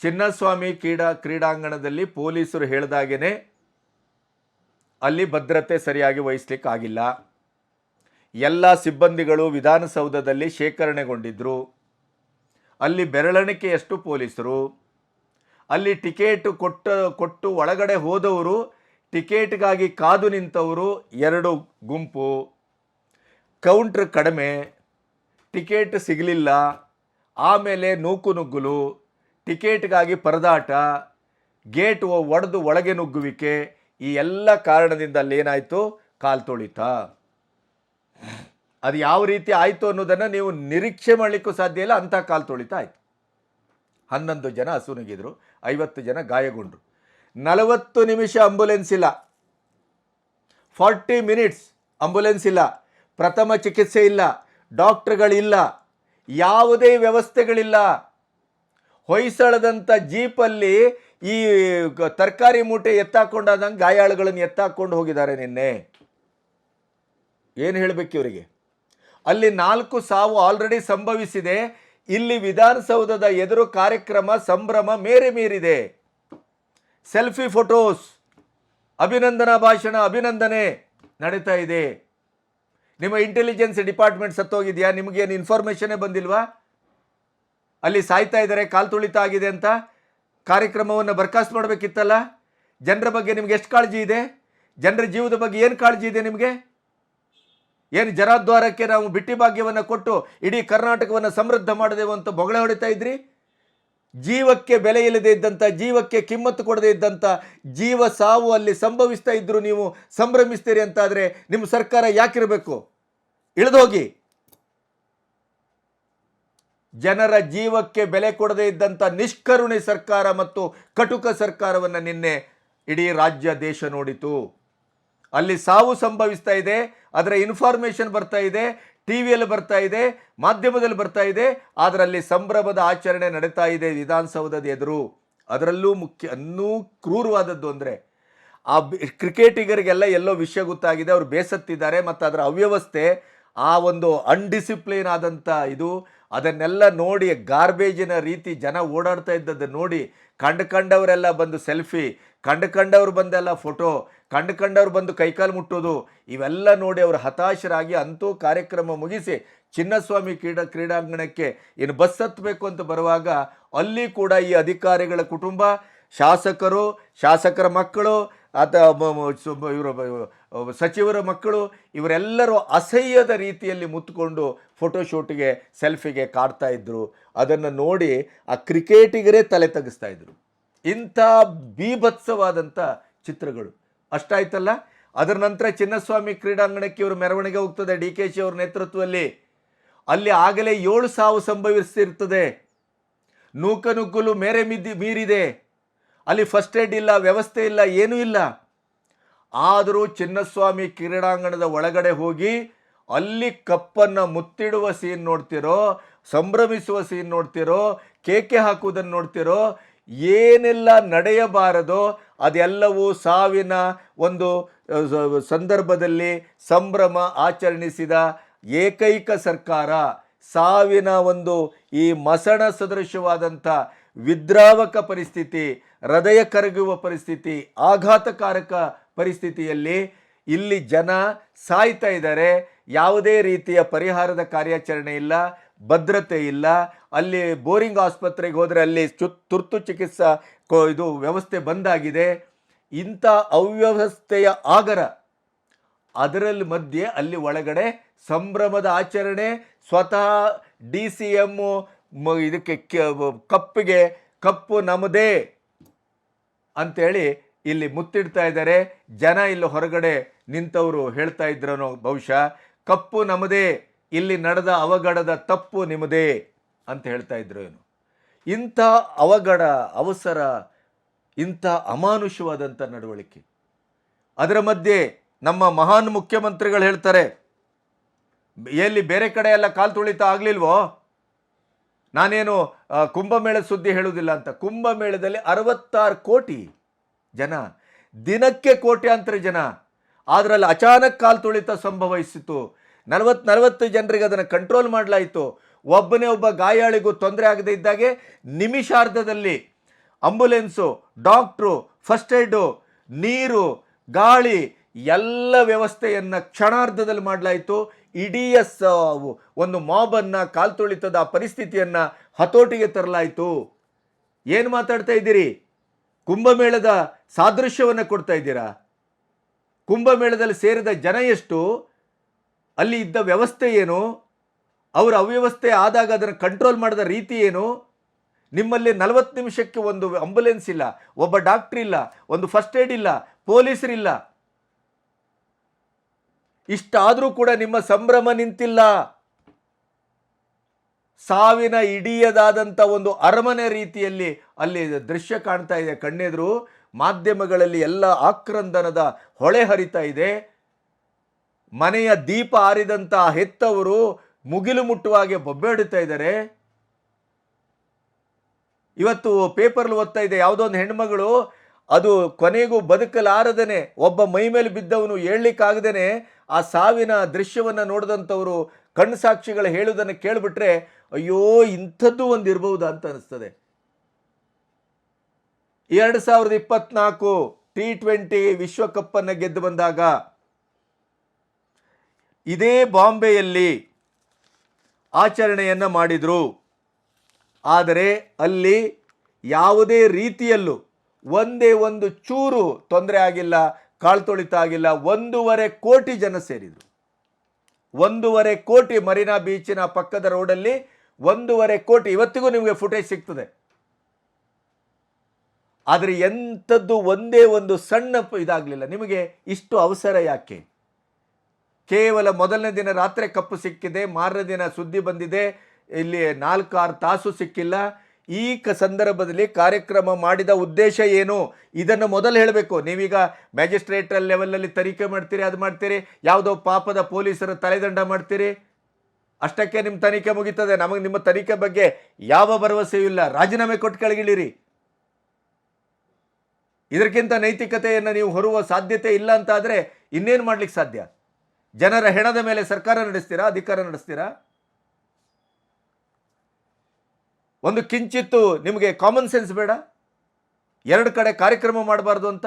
ಚಿನ್ನಸ್ವಾಮಿ ಕ್ರೀಡಾ ಕ್ರೀಡಾಂಗಣದಲ್ಲಿ ಪೊಲೀಸರು ಹೇಳಿದಾಗೇನೆ ಅಲ್ಲಿ ಭದ್ರತೆ ಸರಿಯಾಗಿ ವಹಿಸ್ಲಿಕ್ಕಾಗಿಲ್ಲ. ಎಲ್ಲ ಸಿಬ್ಬಂದಿಗಳು ವಿಧಾನಸೌಧದಲ್ಲಿ ಶೇಖರಣೆಗೊಂಡಿದ್ದರು ಅಲ್ಲಿ ಬೆರಳೆಣಿಕೆಯಷ್ಟು ಪೊಲೀಸರು. ಅಲ್ಲಿ ಟಿಕೆಟ್ ಕೊಟ್ಟ, ಕೊಟ್ಟು ಒಳಗಡೆ ಹೋದವರು, ಟಿಕೆಟ್ಗಾಗಿ ಕಾದು ನಿಂತವರು ಎರಡು ಗುಂಪು. ಕೌಂಟ್ರ್ ಕಡಿಮೆ. ಟಿಕೆಟ್ ಸಿಗಲಿಲ್ಲ. ಆಮೇಲೆ ನೂಕು ನುಗ್ಗಲು, ಟಿಕೆಟ್ಗಾಗಿ ಪರದಾಟ, ಗೇಟ್ ಒಡೆದು ಒಳಗೆ ನುಗ್ಗುವಿಕೆ, ಈ ಎಲ್ಲ ಕಾರಣದಿಂದ ಅಲ್ಲೇನಾಯಿತು? ಕಾಲು ತೊಳಿತ. ಅದು ಯಾವ ರೀತಿ ಆಯಿತು ಅನ್ನೋದನ್ನು ನೀವು ನಿರೀಕ್ಷೆ ಮಾಡಲಿಕ್ಕೂ ಸಾಧ್ಯ ಇಲ್ಲ, ಅಂಥ ಕಾಲು ತೊಳಿತ ಆಯಿತು. ಹನ್ನೊಂದು ಜನ ಹಸುನುಗಿದ್ರು ಐವತ್ತು ಜನ ಗಾಯಗೊಂಡ್ರು. ನಲವತ್ತು ನಿಮಿಷ ಅಂಬುಲೆನ್ಸ್ ಇಲ್ಲ. ಫಾರ್ಟಿ ಮಿನಿಟ್ಸ್ ಅಂಬುಲೆನ್ಸ್ ಇಲ್ಲ. ಪ್ರಥಮ ಚಿಕಿತ್ಸೆ ಇಲ್ಲ. ಡಾಕ್ಟರ್ಗಳಿಲ್ಲ, ಯಾವುದೇ ವ್ಯವಸ್ಥೆಗಳಿಲ್ಲ. ಹೊಯ್ಸಳದಂಥ ಜೀಪಲ್ಲಿ ಈ ತರಕಾರಿ ಮೂಟೆ ಎತ್ತಾಕೊಂಡಾದಂಗೆ ಗಾಯಾಳುಗಳನ್ನು ಎತ್ತಾಕೊಂಡು ಹೋಗಿದ್ದಾರೆ ನಿನ್ನೆ. ಏನು ಹೇಳಬೇಕು ಇವರಿಗೆ? ಅಲ್ಲಿ ನಾಲ್ಕು ಸಾವು ಆಲ್ರೆಡಿ ಸಂಭವಿಸಿದೆ. ಇಲ್ಲಿ ವಿಧಾನಸೌಧದ ಎದುರು ಕಾರ್ಯಕ್ರಮ, ಸಂಭ್ರಮ ಮೇರೆ ಮೀರಿದೆ. ಸೆಲ್ಫಿ ಫೋಟೋಸ್, ಅಭಿನಂದನಾ ಭಾಷಣ, ಅಭಿನಂದನೆ ನಡೀತಾ ಇದೆ. ನಿಮ್ಮ ಇಂಟೆಲಿಜೆನ್ಸ್ ಡಿಪಾರ್ಟ್ಮೆಂಟ್ ಸತ್ತೋಗಿದೆಯಾ? ನಿಮಗೇನು ಇನ್ಫಾರ್ಮೇಷನೇ ಬಂದಿಲ್ವಾ? ಅಲ್ಲಿ ಸಾಯ್ತಾ ಇದ್ದಾರೆ ಕಾಲು ತುಳಿತ ಆಗಿದೆ ಅಂತ ಕಾರ್ಯಕ್ರಮವನ್ನು ಬರ್ಖಾಸ್ತು ಮಾಡಬೇಕಿತ್ತಲ್ಲ? ಜನರ ಬಗ್ಗೆ ನಿಮ್ಗೆ ಎಷ್ಟು ಕಾಳಜಿ ಇದೆ? ಜನರ ಜೀವದ ಬಗ್ಗೆ ಏನು ಕಾಳಜಿ ಇದೆ ನಿಮಗೆ? ಏನು ಜರಾದ್ವಾರಕ್ಕೆ ನಾವು ಬಿಟ್ಟಿ ಭಾಗ್ಯವನ್ನು ಕೊಟ್ಟು ಇಡೀ ಕರ್ನಾಟಕವನ್ನು ಸಮೃದ್ಧ ಮಾಡಿದೆವು ಅಂತ ಬೊಗಳೆ ಹೊಡಿತಾ ಇದ್ರಿ? ಜೀವಕ್ಕೆ ಬೆಲೆ ಇಲ್ಲದೆ ಇದ್ದಂಥ, ಜೀವಕ್ಕೆ ಕಿಮ್ಮತ್ತು ಕೊಡದೇ ಇದ್ದಂಥ ಜೀವ ಸಾವು ಅಲ್ಲಿ ಸಂಭವಿಸ್ತಾ ಇದ್ದರೂ ನೀವು ಸಂಭ್ರಮಿಸ್ತೀರಿ ಅಂತಾದರೆ ನಿಮ್ಮ ಸರ್ಕಾರ ಯಾಕಿರಬೇಕು? ಇಳಿದೋಗಿ. ಜನರ ಜೀವಕ್ಕೆ ಬೆಲೆ ಕೊಡದೇ ಇದ್ದಂಥ ನಿಷ್ಕರುಣೆ ಸರ್ಕಾರ ಮತ್ತು ಕಟುಕ ಸರ್ಕಾರವನ್ನು ನಿನ್ನೆ ಇಡೀ ರಾಜ್ಯ, ದೇಶ ನೋಡಿತು. ಅಲ್ಲಿ ಸಾವು ಸಂಭವಿಸ್ತಾ ಇದೆ ಅದರ ಇನ್ಫಾರ್ಮೇಷನ್ ಬರ್ತಾ ಇದೆ ಟಿ ವಿಯಲ್ಲಿ ಬರ್ತಾ ಇದೆ, ಮಾಧ್ಯಮದಲ್ಲಿ ಬರ್ತಾ ಇದೆ ಅದರಲ್ಲಿ ಸಂಭ್ರಮದ ಆಚರಣೆ ನಡೀತಾ ಇದೆ ವಿಧಾನಸೌಧದ ಎದುರು. ಅದರಲ್ಲೂ ಮುಖ್ಯ, ಇನ್ನೂ ಕ್ರೂರವಾದದ್ದು ಅಂದರೆ, ಆ ಕ್ರಿಕೆಟಿಗರಿಗೆಲ್ಲ ಎಲ್ಲೋ ವಿಷಯ ಗೊತ್ತಾಗಿದೆ, ಅವರು ಬೇಸತ್ತಿದ್ದಾರೆ, ಮತ್ತು ಅದರ ಅವ್ಯವಸ್ಥೆ, ಆ ಒಂದು ಅನ್ಡಿಸಿಪ್ಲಿನ್ ಆದಂಥ ಇದು, ಅದನ್ನೆಲ್ಲ ನೋಡಿ ಗಾರ್ಬೇಜಿನ ರೀತಿ ಜನ ಓಡಾಡ್ತಾ ಇದ್ದದ್ದು ನೋಡಿ, ಕಂಡು ಕಂಡವರೆಲ್ಲ ಬಂದು ಸೆಲ್ಫಿ, ಕಂಡು ಕಂಡವ್ರು ಬಂದೆಲ್ಲ ಫೋಟೋ ಕಂಡು ಕಂಡವ್ರು ಬಂದು ಕೈಕಾಲು ಮುಟ್ಟೋದು, ಇವೆಲ್ಲ ನೋಡಿ ಅವರು ಹತಾಶರಾಗಿ ಅಂತೂ ಕಾರ್ಯಕ್ರಮ ಮುಗಿಸಿ ಚಿನ್ನಸ್ವಾಮಿ ಕ್ರೀಡಾ, ಕ್ರೀಡಾಂಗಣಕ್ಕೆ ಏನು ಬಸ್ ಹತ್ತಬೇಕು ಅಂತ ಬರುವಾಗ ಅಲ್ಲಿ ಕೂಡ ಈ ಅಧಿಕಾರಿಗಳ ಕುಟುಂಬ, ಶಾಸಕರು, ಶಾಸಕರ ಮಕ್ಕಳು ಅಥವಾ ಇವರು ಸಚಿವರ ಮಕ್ಕಳು, ಇವರೆಲ್ಲರೂ ಅಸಹ್ಯದ ರೀತಿಯಲ್ಲಿ ಮುತ್ತುಕೊಂಡು ಫೋಟೋಶೂಟ್ಗೆ ಸೆಲ್ಫಿಗೆ ಕಾಡ್ತಾ ಇದ್ದರು ಅದನ್ನು ನೋಡಿ ಆ ಕ್ರಿಕೆಟಿಗರೇ ತಲೆ ತಗ್ಗಿಸ್ತಾ ಇದ್ದರು ಇಂಥ ಬೀಭತ್ಸವಾದಂಥ ಚಿತ್ರಗಳು. ಅಷ್ಟಾಯ್ತಲ್ಲ? ಅದರ ನಂತರ ಚಿನ್ನಸ್ವಾಮಿ ಕ್ರೀಡಾಂಗಣಕ್ಕೆ ಇವರು ಮೆರವಣಿಗೆ ಹೋಗ್ತದೆ ಡಿ ಕೆ ಶಿ ಅವ್ರ ನೇತೃತ್ವದಲ್ಲಿ. ಅಲ್ಲಿ ಆಗಲೇ ಏಳು ಸಾವು ಸಂಭವಿಸಿರ್ತದೆ ನೂಕನುಗ್ಗುಲು ಮೇರೆ ಮಿದ್ದಿ ಮೀರಿದೆ. ಅಲ್ಲಿ ಫಸ್ಟ್ ಏಡ್ ಇಲ್ಲ, ವ್ಯವಸ್ಥೆ ಇಲ್ಲ, ಏನೂ ಇಲ್ಲ. ಆದರೂ ಚಿನ್ನಸ್ವಾಮಿ ಕ್ರೀಡಾಂಗಣದ ಒಳಗಡೆ ಹೋಗಿ ಅಲ್ಲಿ ಕಪ್ಪನ್ನು ಮುತ್ತಿಡುವ ಸೀನ್ ನೋಡ್ತಿರೋ, ಸಂಭ್ರಮಿಸುವ ಸೀನ್ ನೋಡ್ತಿರೋ, ಕೇಕೆ ಹಾಕುವುದನ್ನು ನೋಡ್ತಿರೋ, ಏನೆಲ್ಲ ನಡೆಯಬಾರದೋ ಅದೆಲ್ಲವೂ ಸಾವಿನ ಒಂದು ಸಂದರ್ಭದಲ್ಲಿ ಸಂಭ್ರಮ ಆಚರಣಿಸಿದ ಏಕೈಕ ಸರ್ಕಾರ. ಸಾವಿನ ಒಂದು ಈ ಮಸಣ ಸದೃಶವಾದಂಥ ವಿದ್ರಾವಕ ಪರಿಸ್ಥಿತಿ, ಹೃದಯ ಕರಗುವ ಪರಿಸ್ಥಿತಿ, ಆಘಾತಕಾರಕ ಪರಿಸ್ಥಿತಿಯಲ್ಲಿ ಇಲ್ಲಿ ಜನ ಸಾಯ್ತಾ ಇದ್ದಾರೆ. ಯಾವುದೇ ರೀತಿಯ ಪರಿಹಾರದ ಕಾರ್ಯಾಚರಣೆ ಇಲ್ಲ, ಭದ್ರತೆ ಇಲ್ಲ. ಅಲ್ಲಿ ಬೋರಿಂಗ್ ಆಸ್ಪತ್ರೆಗೆ ಹೋದರೆ ಅಲ್ಲಿ ತುರ್ತು ಚಿಕಿತ್ಸಾ ಇದು ವ್ಯವಸ್ಥೆ ಬಂದಾಗಿದೆ. ಇಂಥ ಅವ್ಯವಸ್ಥೆಯ ಆಗರ ಅದರಲ್ಲಿ ಮಧ್ಯೆ ಅಲ್ಲಿ ಒಳಗಡೆ ಸಂಭ್ರಮದ ಆಚರಣೆ, ಸ್ವತಃ ಡಿ ಸಿ ಎಮ್ಮು ಇದಕ್ಕೆ ಕ- ಕಪ್ಪಿಗೆ ಕಪ್ಪು ನಮ್ಮದೇ ಅಂತೇಳಿ ಇಲ್ಲಿ ಮುತ್ತಿಡ್ತಾ ಇದ್ದಾರೆ. ಜನ ಇಲ್ಲಿ ಹೊರಗಡೆ ನಿಂತವರು ಹೇಳ್ತಾ ಇದ್ರನೋ ಬಹುಶಃ, ಕಪ್ಪು ನಮ್ಮದೇ ಇಲ್ಲಿ ನಡೆದ ಅವಘಡದ ತಪ್ಪು ನಿಮ್ಮದೇ ಅಂತ ಹೇಳ್ತಾ ಇದ್ರು ಏನು. ಇಂಥ ಅವಘಡ, ಅವಸರ, ಇಂಥ ಅಮಾನುಷವಾದಂಥ ನಡವಳಿಕೆ. ಅದರ ಮಧ್ಯೆ ನಮ್ಮ ಮಹಾನ್ ಮುಖ್ಯಮಂತ್ರಿಗಳು ಹೇಳ್ತಾರೆ, ಎಲ್ಲಿ ಬೇರೆ ಕಡೆ ಎಲ್ಲ ಕಾಲು ತುಳಿತ ಆಗಲಿಲ್ವೋ? ನಾನೇನು ಕುಂಭಮೇಳ ಸುದ್ದಿ ಹೇಳುವುದಿಲ್ಲ ಅಂತ. ಕುಂಭಮೇಳದಲ್ಲಿ ಅರವತ್ತಾರು ಕೋಟಿ ಜನ, ದಿನಕ್ಕೆ ಕೋಟ್ಯಾಂತರ ಜನ. ಅದರಲ್ಲಿ ಅಚಾನಕ್ ಕಾಲು ತುಳಿತ ಸಂಭವಿಸಿತು ನಲವತ್ತು ನಲವತ್ತು ಜನರಿಗೆ ಅದನ್ನು ಕಂಟ್ರೋಲ್ ಮಾಡಲಾಯಿತು. ಒಬ್ಬನೇ ಒಬ್ಬ ಗಾಯಾಳಿಗೂ ತೊಂದರೆ ಆಗದೇ ಇದ್ದಾಗೆ ನಿಮಿಷಾರ್ಧದಲ್ಲಿ ಅಂಬುಲೆನ್ಸು, ಡಾಕ್ಟ್ರು, ಫಸ್ಟ್ ಏಡು, ನೀರು, ಗಾಳಿ ಎಲ್ಲ ವ್ಯವಸ್ಥೆಯನ್ನು ಕ್ಷಣಾರ್ಧದಲ್ಲಿ ಮಾಡಲಾಯಿತು. ಇಡೀ ಒಂದು ಮಾಬನ್ನು ಕಾಲ್ತುಳಿತದ ಪರಿಸ್ಥಿತಿಯನ್ನು ಹತೋಟಿಗೆ ತರಲಾಯಿತು. ಏನು ಮಾತಾಡ್ತಾ ಇದ್ದೀರಿ? ಕುಂಭಮೇಳದ ಸಾದೃಶ್ಯವನ್ನು ಕೊಡ್ತಾ ಇದ್ದೀರಾ? ಕುಂಭಮೇಳದಲ್ಲಿ ಸೇರಿದ ಜನ ಎಷ್ಟು? ಅಲ್ಲಿ ಇದ್ದ ವ್ಯವಸ್ಥೆ ಏನು? ಅವರ ಅವ್ಯವಸ್ಥೆ ಆದಾಗ ಅದನ್ನು ಕಂಟ್ರೋಲ್ ಮಾಡಿದ ರೀತಿ ಏನು? ನಿಮ್ಮಲ್ಲಿ ನಲವತ್ತು ನಿಮಿಷಕ್ಕೆ ಒಂದು ಅಂಬುಲೆನ್ಸ್ ಇಲ್ಲ, ಒಬ್ಬ ಡಾಕ್ಟ್ರ್ ಇಲ್ಲ, ಒಂದು ಫಸ್ಟ್ ಏಡ್ ಇಲ್ಲ ಪೊಲೀಸರಿಲ್ಲ ಇಷ್ಟಾದರೂ ಕೂಡ ನಿಮ್ಮ ಸಂಭ್ರಮ ನಿಂತಿಲ್ಲ. ಸಾವಿನ ಇಡಿಯದಾದಂಥ ಒಂದು ಅರಮನೆ ರೀತಿಯಲ್ಲಿ ಅಲ್ಲಿ ದೃಶ್ಯ ಕಾಣ್ತಾ ಇದೆ ಕಣ್ಣೆದುರು. ಮಾಧ್ಯಮಗಳಲ್ಲಿ ಎಲ್ಲ ಆಕ್ರಂದನದ ಹೊಳೆ ಹರಿತಾ ಇದೆ. ಮನೆಯ ದೀಪ ಆರಿದಂಥ ಹೆತ್ತವರು ಮುಗಿಲು ಮುಟ್ಟುವಾಗೆ ಬೊಬ್ಬೆ ಹೊಡಿತಾ ಇದ್ದಾರೆ. ಇವತ್ತು ಪೇಪರ್ಲು ಓದ್ತಾ ಇದೆ ಯಾವುದೋ ಒಂದು ಹೆಣ್ಮಗಳು, ಅದು ಕೊನೆಗೂ ಬದುಕಲಾರದೇನೆ, ಒಬ್ಬ ಮೈ ಮೇಲೆ ಬಿದ್ದವನು ಹೇಳಲಿಕ್ಕಾಗದೇನೆ ಆ ಸಾವಿನ ದೃಶ್ಯವನ್ನು ನೋಡಿದಂಥವರು ಕಣ್ಣು ಸಾಕ್ಷಿಗಳು ಹೇಳುವುದನ್ನು ಕೇಳಿಬಿಟ್ರೆ, ಅಯ್ಯೋ, ಇಂಥದ್ದು ಒಂದು ಇರಬಹುದಾ ಅಂತ ಅನಿಸ್ತದೆ. ಎರಡು ಸಾವಿರದ ಇಪ್ಪತ್ನಾಲ್ಕು ಟಿ ಟ್ವೆಂಟಿ ವಿಶ್ವಕಪ್ಪನ್ನು ಗೆದ್ದು ಬಂದಾಗ, ಇದೇ ಬಾಂಬೆಯಲ್ಲಿ ಆಚರಣೆಯನ್ನು ಮಾಡಿದರು. ಆದರೆ ಅಲ್ಲಿ ಯಾವುದೇ ರೀತಿಯಲ್ಲೂ ಒಂದೇ ಒಂದು ಚೂರು ತೊಂದರೆ ಆಗಿಲ್ಲ ಕಾಳ್ತೊಳಿತ ಆಗಿಲ್ಲ. ಒಂದೂವರೆ ಕೋಟಿ ಜನ ಸೇರಿದರು. ಒಂದೂವರೆ ಕೋಟಿ ಮರೀನಾ ಬೀಚಿನ ಪಕ್ಕದ ರೋಡಲ್ಲಿ ಒಂದೂವರೆ ಕೋಟಿ ಇವತ್ತಿಗೂ ನಿಮಗೆ ಫುಟೇಜ್ ಸಿಗ್ತದೆ. ಆದರೆ ಎಂಥದ್ದು ಒಂದೇ ಒಂದು ಸಣ್ಣ ಇದಾಗಲಿಲ್ಲ. ನಿಮಗೆ ಇಷ್ಟು ಅವಸರ ಯಾಕೆ? ಕೇವಲ ಮೊದಲನೇ ದಿನ ರಾತ್ರಿ ಕಪ್ಪು ಸಿಕ್ಕಿದೆ, ಮಾರನೇ ದಿನ ಸುದ್ದಿ ಬಂದಿದೆ, ಇಲ್ಲಿ ನಾಲ್ಕಾರು ತಾಸು ಸಿಕ್ಕಿಲ್ಲ. ಈ ಕ ಸಂದರ್ಭದಲ್ಲಿ ಕಾರ್ಯಕ್ರಮ ಮಾಡಿದ ಉದ್ದೇಶ ಏನು? ಇದನ್ನು ಮೊದಲು ಹೇಳಬೇಕು. ನೀವೀಗ ಮ್ಯಾಜಿಸ್ಟ್ರೇಟ್ ಲೆವೆಲಲ್ಲಿ ತನಿಖೆ ಮಾಡ್ತೀರಿ, ಅದು ಮಾಡ್ತೀರಿ, ಯಾವುದೋ ಪಾಪದ ಪೊಲೀಸರ ತಲೆದಂಡ ಮಾಡ್ತೀರಿ? ಅಷ್ಟಕ್ಕೆ ನಿಮ್ಮ ತನಿಖೆ ಮುಗೀತದೆ. ನಮಗೆ ನಿಮ್ಮ ತನಿಖೆ ಬಗ್ಗೆ ಯಾವ ಭರವಸೆಯೂ ಇಲ್ಲ. ರಾಜೀನಾಮೆ ಕೊಟ್ಟು ಕೆಳಗಿಳಿರಿ. ಇದಕ್ಕಿಂತ ನೈತಿಕತೆಯನ್ನು ನೀವು ಹೊರುವ ಸಾಧ್ಯತೆ ಇಲ್ಲ ಅಂತಾದರೆ ಇನ್ನೇನು ಮಾಡ್ಲಿಕ್ಕೆ ಸಾಧ್ಯ? ಜನರ ಹೆಣದ ಮೇಲೆ ಸರ್ಕಾರ ನಡೆಸ್ತೀರಾ, ಅಧಿಕಾರ ನಡೆಸ್ತೀರಾ? ಒಂದು ಕಿಂಚಿತ್ತು ನಿಮಗೆ ಕಾಮನ್ ಸೆನ್ಸ್ ಬೇಡ? ಎರಡು ಕಡೆ ಕಾರ್ಯಕ್ರಮ ಮಾಡಬಾರ್ದು ಅಂತ?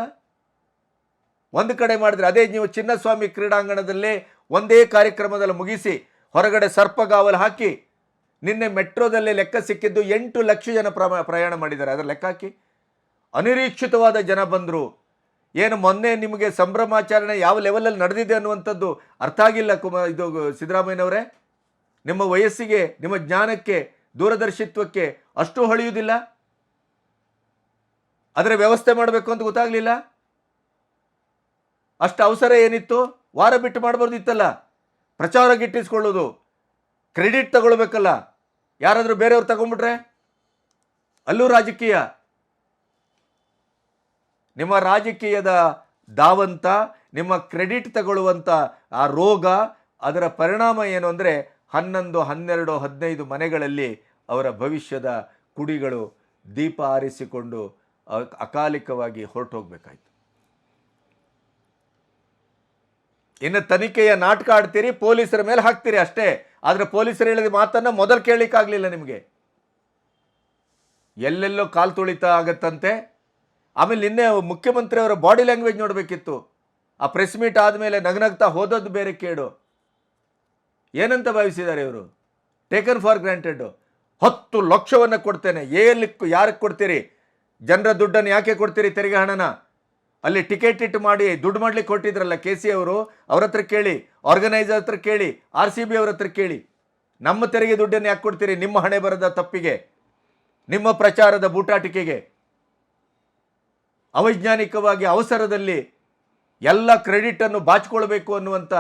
ಒಂದು ಕಡೆ ಮಾಡಿದ್ರೆ ಅದೇ ನೀವು ಚಿನ್ನಸ್ವಾಮಿ ಕ್ರೀಡಾಂಗಣದಲ್ಲೇ ಒಂದೇ ಕಾರ್ಯಕ್ರಮದಲ್ಲಿ ಮುಗಿಸಿ ಹೊರಗಡೆ ಸರ್ಪಗಾವಲು ಹಾಕಿ ನಿನ್ನೆ ಮೆಟ್ರೋದಲ್ಲಿ ಲೆಕ್ಕ ಸಿಕ್ಕಿದ್ದು ಎಂಟು ಲಕ್ಷ ಜನ ಪ್ರಯಾಣ ಮಾಡಿದ್ದಾರೆ. ಅದರ ಲೆಕ್ಕ ಹಾಕಿ. ಅನಿರೀಕ್ಷಿತವಾದ ಜನ ಬಂದರು. ಏನು ಮೊನ್ನೆ ನಿಮಗೆ ಸಂಭ್ರಮಾಚರಣೆ ಯಾವ ಲೆವೆಲಲ್ಲಿ ನಡೆದಿದೆ ಅನ್ನುವಂಥದ್ದು ಅರ್ಥ ಆಗಿಲ್ಲ ಕುಮಾರ್ ಇದು ಸಿದ್ದರಾಮಯ್ಯನವರೇ. ನಿಮ್ಮ ವಯಸ್ಸಿಗೆ, ನಿಮ್ಮ ಜ್ಞಾನಕ್ಕೆ, ದೂರದರ್ಶಿತ್ವಕ್ಕೆ ಅಷ್ಟು ಹೊಳೆಯುವುದಿಲ್ಲ ಅದರ ವ್ಯವಸ್ಥೆ ಮಾಡಬೇಕು ಅಂತ ಗೊತ್ತಾಗಲಿಲ್ಲ? ಅಷ್ಟು ಅವಸರ ಏನಿತ್ತು? ವಾರ ಬಿಟ್ಟು ಮಾಡಬಾರ್ದಿತ್ತಲ್ಲ? ಪ್ರಚಾರ ಗಿಟ್ಟಿಸ್ಕೊಳ್ಳೋದು ಕ್ರೆಡಿಟ್ ತಗೊಳ್ಬೇಕಲ್ಲ? ಯಾರಾದರೂ ಬೇರೆಯವ್ರು ತಗೊಂಡ್ಬಿಟ್ರೆ? ಅಲ್ಲೂ ರಾಜಕೀಯ. ನಿಮ್ಮ ರಾಜಕೀಯದ ಧಾವಂತ ನಿಮ್ಮ ಕ್ರೆಡಿಟ್ ತಗೊಳ್ಳುವಂಥ ಆ ರೋಗ, ಅದರ ಪರಿಣಾಮ ಏನು ಅಂದರೆ ಹನ್ನೊಂದು, ಹನ್ನೆರಡು, ಹದಿನೈದು ಮನೆಗಳಲ್ಲಿ ಅವರ ಭವಿಷ್ಯದ ಕುಡಿಗಳು ದೀಪ ಆರಿಸಿಕೊಂಡು ಅಕಾಲಿಕವಾಗಿ ಹೊರಟೋಗ್ಬೇಕಾಯ್ತು. ಇನ್ನು ತನಿಖೆಯ ನಾಟಕ ಆಡ್ತೀರಿ, ಪೊಲೀಸರ ಮೇಲೆ ಹಾಕ್ತೀರಿ ಅಷ್ಟೇ. ಆದರೆ ಪೊಲೀಸರು ಹೇಳಿದ ಮಾತನ್ನು ಮೊದಲು ಕೇಳಲಿಕ್ಕಾಗಲಿಲ್ಲ ನಿಮಗೆ. ಎಲ್ಲೆಲ್ಲೋ ಕಾಲು ತುಳಿತ ಆಗತ್ತಂತೆ. ಆಮೇಲೆ ನಿನ್ನೆ ಮುಖ್ಯಮಂತ್ರಿ ಅವರ ಬಾಡಿ ಲ್ಯಾಂಗ್ವೇಜ್ ನೋಡಬೇಕಿತ್ತು. ಆ ಪ್ರೆಸ್ ಮೀಟ್ ಆದಮೇಲೆ ನಗನಗ್ತಾ ಹೋದದ್ದು ಬೇರೆ ಕೇಡು. ಏನಂತ ಭಾವಿಸಿದ್ದಾರೆ ಇವರು? ಟೇಕನ್ ಫಾರ್ ಗ್ರಾಂಟೆಡ್ ಹತ್ತು ಲಕ್ಷವನ್ನು ಕೊಡ್ತೇನೆ. ಏಲಿ ಯಾರಿಗೆ ಕೊಡ್ತೀರಿ? ಜನರ ದುಡ್ಡನ್ನು ಯಾಕೆ ಕೊಡ್ತೀರಿ ತೆರಿಗೆ ಹಣನ? ಅಲ್ಲಿ ಟಿಕೆಟ್ ಇಟ್ಟು ಮಾಡಿ ದುಡ್ಡು ಮಾಡ್ಲಿಕ್ಕೆ ಕೊಟ್ಟಿದ್ರಲ್ಲ ಕೆ ಸಿ ಅವರು? ಅವ್ರ ಹತ್ರ ಕೇಳಿ ಆರ್ಗನೈಸರ್ ಹತ್ರ ಕೇಳಿ, ಆರ್ ಸಿ ಬಿ ಅವ್ರ ಹತ್ರ ಕೇಳಿ. ನಮ್ಮ ತೆರಿಗೆ ದುಡ್ಡನ್ನು ಯಾಕೆ ಕೊಡ್ತೀರಿ? ನಿಮ್ಮ ಹಣೆ ಬರದ ತಪ್ಪಿಗೆ. ನಿಮ್ಮ ಪ್ರಚಾರದ ಬೂಟಾಟಿಕೆಗೆ. ಅವೈಜ್ಞಾನಿಕವಾಗಿ ಅವಸರದಲ್ಲಿ ಎಲ್ಲ ಕ್ರೆಡಿಟನ್ನು ಬಾಚಿಕೊಳ್ಬೇಕು ಅನ್ನುವಂಥ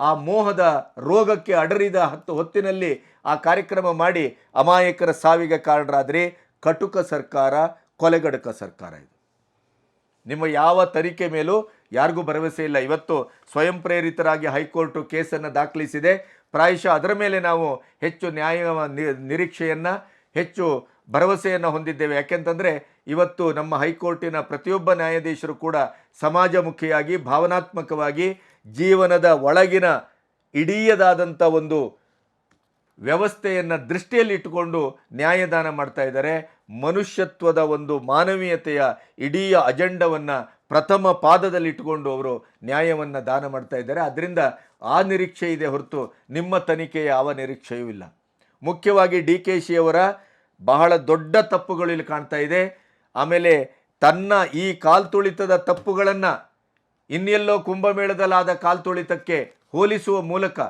ಆ ಮೋಹದ ರೋಗಕ್ಕೆ ಅಡರಿದ ಹತ್ತು ಹೊತ್ತಿನಲ್ಲಿ ಆ ಕಾರ್ಯಕ್ರಮ ಮಾಡಿ ಅಮಾಯಕರ ಸಾವಿಗೆ ಕಾರಣರಾದರೆ ಕಟುಕ ಸರ್ಕಾರ, ಕೊಲೆಗಡಕ ಸರ್ಕಾರ ಇದು. ನಿಮ್ಮ ಯಾವ ತನಿಖೆ ಮೇಲೂ ಯಾರಿಗೂ ಭರವಸೆ ಇಲ್ಲ. ಇವತ್ತು ಸ್ವಯಂ ಪ್ರೇರಿತರಾಗಿ ಹೈಕೋರ್ಟು ಕೇಸನ್ನು ದಾಖಲಿಸಿದೆ. ಪ್ರಾಯಶಃ ಅದರ ಮೇಲೆ ನಾವು ಹೆಚ್ಚು ನ್ಯಾಯ, ನಿರೀಕ್ಷೆಯನ್ನು, ಹೆಚ್ಚು ಭರವಸೆಯನ್ನು ಹೊಂದಿದ್ದೇವೆ. ಯಾಕೆಂತಂದರೆ ಇವತ್ತು ನಮ್ಮ ಹೈಕೋರ್ಟಿನ ಪ್ರತಿಯೊಬ್ಬ ನ್ಯಾಯಾಧೀಶರು ಕೂಡ ಸಮಾಜಮುಖಿಯಾಗಿ, ಭಾವನಾತ್ಮಕವಾಗಿ, ಜೀವನದ ಒಳಗಿನ ಇಡೀಯದಾದಂಥ ಒಂದು ವ್ಯವಸ್ಥೆಯನ್ನು ದೃಷ್ಟಿಯಲ್ಲಿ ಇಟ್ಟುಕೊಂಡು ನ್ಯಾಯದಾನ ಮಾಡ್ತಾ ಇದ್ದಾರೆ. ಮನುಷ್ಯತ್ವದ ಒಂದು ಮಾನವೀಯತೆಯ ಇಡೀ ಅಜೆಂಡವನ್ನು ಪ್ರಥಮ ಪಾದದಲ್ಲಿಟ್ಟುಕೊಂಡು ಅವರು ನ್ಯಾಯವನ್ನು ದಾನ ಮಾಡ್ತಾ ಇದ್ದಾರೆ. ಅದರಿಂದ ಆ ನಿರೀಕ್ಷೆ ಇದೆ ಹೊರತು ನಿಮ್ಮ ತನಿಖೆಯ ಯಾವ ನಿರೀಕ್ಷೆಯೂ ಇಲ್ಲ. ಮುಖ್ಯವಾಗಿ ಡಿ ಕೆ ಶಿಯವರ ಬಹಳ ದೊಡ್ಡ ತಪ್ಪುಗಳು ಇಲ್ಲಿ ಕಾಣ್ತಾ ಇದೆ. ಆಮೇಲೆ ತನ್ನ ಈ ಕಾಲ್ತುಳಿತದ ತಪ್ಪುಗಳನ್ನು ಇನ್ನೆಲ್ಲೋ ಕುಂಭಮೇಳದಲ್ಲಾದ ಕಾಲ್ತುಳಿತಕ್ಕೆ ಹೋಲಿಸುವ ಮೂಲಕ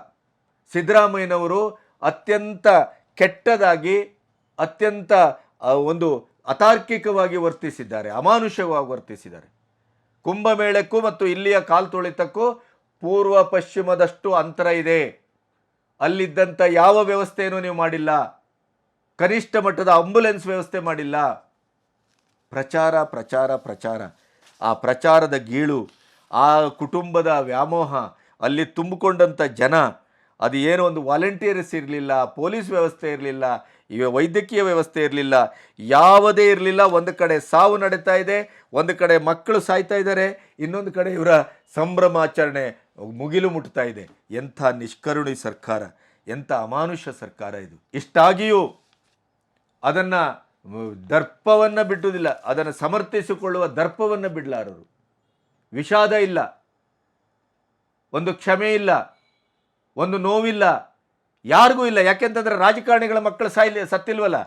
ಸಿದ್ದರಾಮಯ್ಯನವರು ಅತ್ಯಂತ ಕೆಟ್ಟದಾಗಿ, ಅತ್ಯಂತ ಒಂದು ಅತಾರ್ಕಿಕವಾಗಿ ವರ್ತಿಸಿದ್ದಾರೆ ಅಮಾನುಷವಾಗಿ ವರ್ತಿಸಿದ್ದಾರೆ. ಕುಂಭಮೇಳಕ್ಕೂ ಮತ್ತು ಇಲ್ಲಿಯ ಕಾಲ್ತುಳಿತಕ್ಕೂ ಪೂರ್ವ ಪಶ್ಚಿಮದಷ್ಟು ಅಂತರ ಇದೆ. ಅಲ್ಲಿದ್ದಂಥ ಯಾವ ವ್ಯವಸ್ಥೆಯನ್ನು ನೀವು ಮಾಡಿಲ್ಲ? ಕನಿಷ್ಠ ಮಟ್ಟದ ಆಂಬುಲೆನ್ಸ್ ವ್ಯವಸ್ಥೆ ಮಾಡಿಲ್ಲ. ಪ್ರಚಾರ ಪ್ರಚಾರ ಪ್ರಚಾರ. ಆ ಪ್ರಚಾರದ ಗೀಳು, ಆ ಕುಟುಂಬದ ವ್ಯಾಮೋಹ, ಅಲ್ಲಿ ತುಂಬಿಕೊಂಡಂಥ ಜನ, ಅದು ಏನೋ ಒಂದು ವಾಲಂಟಿಯರ್ಸ್ ಇರಲಿಲ್ಲ, ಪೊಲೀಸ್ ವ್ಯವಸ್ಥೆ ಇರಲಿಲ್ಲ, ಇವ ವೈದ್ಯಕೀಯ ವ್ಯವಸ್ಥೆ ಇರಲಿಲ್ಲ, ಯಾವುದೇ ಇರಲಿಲ್ಲ. ಒಂದು ಕಡೆ ಸಾವು ನಡೀತಾ ಇದೆ, ಒಂದು ಕಡೆ ಮಕ್ಕಳು ಸಾಯ್ತಾ ಇದ್ದಾರೆ, ಇನ್ನೊಂದು ಕಡೆ ಇವರ ಸಂಭ್ರಮಾಚರಣೆ ಮುಗಿಲು ಮುಟ್ತಾ ಇದೆ. ಎಂಥ ನಿಷ್ಕರುಣಿ ಸರ್ಕಾರ, ಎಂಥ ಅಮಾನುಷ ಸರ್ಕಾರ ಇದು. ಇಷ್ಟಾಗಿಯೂ ಅದನ್ನು ದರ್ಪವನ್ನು ಬಿಡುವುದಿಲ್ಲ ಅದನ್ನು ಸಮರ್ಥಿಸಿಕೊಳ್ಳುವ ದರ್ಪವನ್ನು ಬಿಡಲಾರರು. ವಿಷಾದ ಇಲ್ಲ, ಒಂದು ಕ್ಷಮೆ ಇಲ್ಲ, ಒಂದು ನೋವಿಲ್ಲ, ಯಾರಿಗೂ ಇಲ್ಲ. ಯಾಕೆಂತಂದರೆ ರಾಜಕಾರಣಿಗಳ ಮಕ್ಕಳು ಸಾಯಿಲ್, ಸತ್ತಿಲ್ವಲ್ಲ?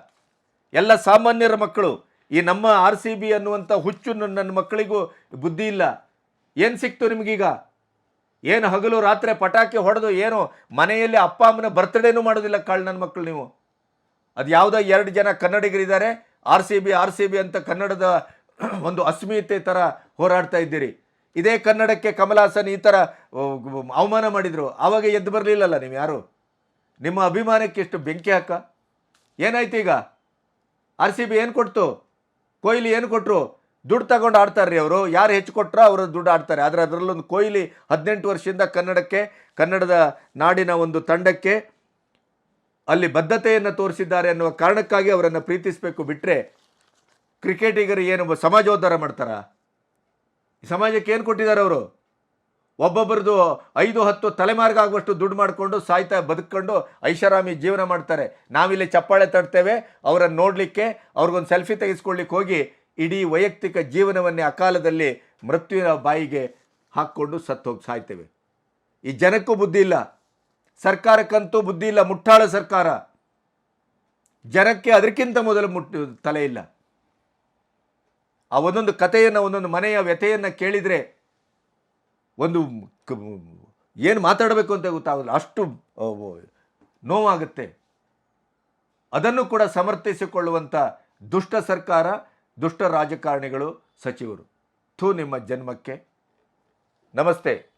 ಎಲ್ಲ ಸಾಮಾನ್ಯರ ಮಕ್ಕಳು. ಈ ನಮ್ಮ ಆರ್ ಸಿ ಬಿ ಅನ್ನುವಂಥ ಹುಚ್ಚು ನನ್ನ ಮಕ್ಕಳಿಗೂ ಬುದ್ಧಿ ಇಲ್ಲ. ಏನು ಸಿಕ್ತು ನಿಮಗೀಗ? ಏನು ಹಗಲು ರಾತ್ರಿ ಪಟಾಕಿ ಹೊಡೆದು ಏನು ಮನೆಯಲ್ಲಿ ಅಪ್ಪ ಅಮ್ಮನ ಬರ್ತ್ಡೇನೂ ಮಾಡೋದಿಲ್ಲ ಕಾಳು ನನ್ನ ಮಕ್ಕಳು ನೀವು? ಅದು ಯಾವುದೋ ಎರಡು ಜನ ಕನ್ನಡಿಗರಿದ್ದಾರೆ. R C B, R C B ಅಂತ ಕನ್ನಡದ ಒಂದು ಅಸ್ಮಿತೆ ಥರ ಹೋರಾಡ್ತಾ ಇದ್ದೀರಿ. ಇದೇ ಕನ್ನಡಕ್ಕೆ ಕಮಲಾಸನ್ ಈ ಥರ ಅವಮಾನ ಮಾಡಿದರು. ಆವಾಗ ಎದ್ದು ಬರಲಿಲ್ಲಲ್ಲ ನೀವು ಯಾರು? ನಿಮ್ಮ ಅಭಿಮಾನಕ್ಕೆ ಎಷ್ಟು ಬೆಂಕಿ ಹಾಕ? ಏನಾಯ್ತು ಈಗ? ಆರ್ ಸಿ ಬಿ ಏನು ಕೊಡ್ತು? ಕೊಹ್ಲಿ ಏನು ಕೊಟ್ಟರು ದುಡ್ಡು ತಗೊಂಡು ಆಡ್ತಾರ್ರಿ ಅವರು. ಯಾರು ಹೆಚ್ಚು ಕೊಟ್ಟರೋ ಅವರು ದುಡ್ಡು ಆಡ್ತಾರೆ. ಆದರೆ ಅದರಲ್ಲೊಂದು ಕೊಹ್ಲಿ ಹದಿನೆಂಟು ವರ್ಷದಿಂದ ಕನ್ನಡಕ್ಕೆ, ಕನ್ನಡದ ನಾಡಿನ ಒಂದು ತಂಡಕ್ಕೆ ಅಲ್ಲಿ ಬದ್ಧತೆಯನ್ನು ತೋರಿಸಿದ್ದಾರೆ ಅನ್ನುವ ಕಾರಣಕ್ಕಾಗಿ ಅವರನ್ನು ಪ್ರೀತಿಸಬೇಕು ಬಿಟ್ಟರೆ ಕ್ರಿಕೆಟಿಗರು ಏನು ಸಮಾಜೋದ್ಧಾರ ಮಾಡ್ತಾರಾ? ಸಮಾಜಕ್ಕೆ ಏನು ಕೊಟ್ಟಿದ್ದಾರೆ ಅವರು? ಒಬ್ಬೊಬ್ಬರದು ಐದು ಹತ್ತು ತಲೆಮಾರಿಗಾಗುವಷ್ಟು ದುಡ್ಡು ಮಾಡಿಕೊಂಡು ಸಾಯ್ತಾ ಬದುಕೊಂಡು ಐಷಾರಾಮಿ ಜೀವನ ಮಾಡ್ತಾರೆ. ನಾವಿಲ್ಲಿ ಚಪ್ಪಾಳೆ ತಡ್ತೇವೆ ಅವರನ್ನು ನೋಡಲಿಕ್ಕೆ, ಅವ್ರಿಗೊಂದು ಸೆಲ್ಫಿ ತೆಗೆಸ್ಕೊಳ್ಳಿಕ್ಕೆ ಹೋಗಿ ಇಡೀ ವೈಯಕ್ತಿಕ ಜೀವನವನ್ನೇ ಅಕಾಲದಲ್ಲಿ ಮೃತ್ಯುವಿನ ಬಾಯಿಗೆ ಹಾಕ್ಕೊಂಡು ಸತ್ತು ಹೋಗಿ ಸಾಯ್ತೇವೆ. ಈ ಜನಕ್ಕೂ ಬುದ್ಧಿ ಇಲ್ಲ. ಸರ್ಕಾರಕ್ಕಂತೂ ಬುದ್ಧಿ ಇಲ್ಲ, ಮುಟ್ಟಾಳ ಸರ್ಕಾರ. ಜನಕ್ಕೆ ಅದಕ್ಕಿಂತ ಮೊದಲು ಮುಟ್ಟ, ತಲೆ ಇಲ್ಲ. ಆ ಒಂದೊಂದು ಕಥೆಯನ್ನು, ಒಂದೊಂದು ಮನೆಯ ವ್ಯಥೆಯನ್ನು ಕೇಳಿದರೆ ಒಂದು ಏನು ಮಾತಾಡಬೇಕು ಅಂತ ಗೊತ್ತಾಗಲ್ಲ ಅಷ್ಟು ನೋವಾಗುತ್ತೆ. ಅದನ್ನು ಕೂಡ ಸಮರ್ಥಿಸಿಕೊಳ್ಳುವಂಥ ದುಷ್ಟ ಸರ್ಕಾರ, ದುಷ್ಟ ರಾಜಕಾರಣಿಗಳು, ಸಚಿವರು. ಥೂ ನಿಮ್ಮ ಜನ್ಮಕ್ಕೆ. ನಮಸ್ತೆ.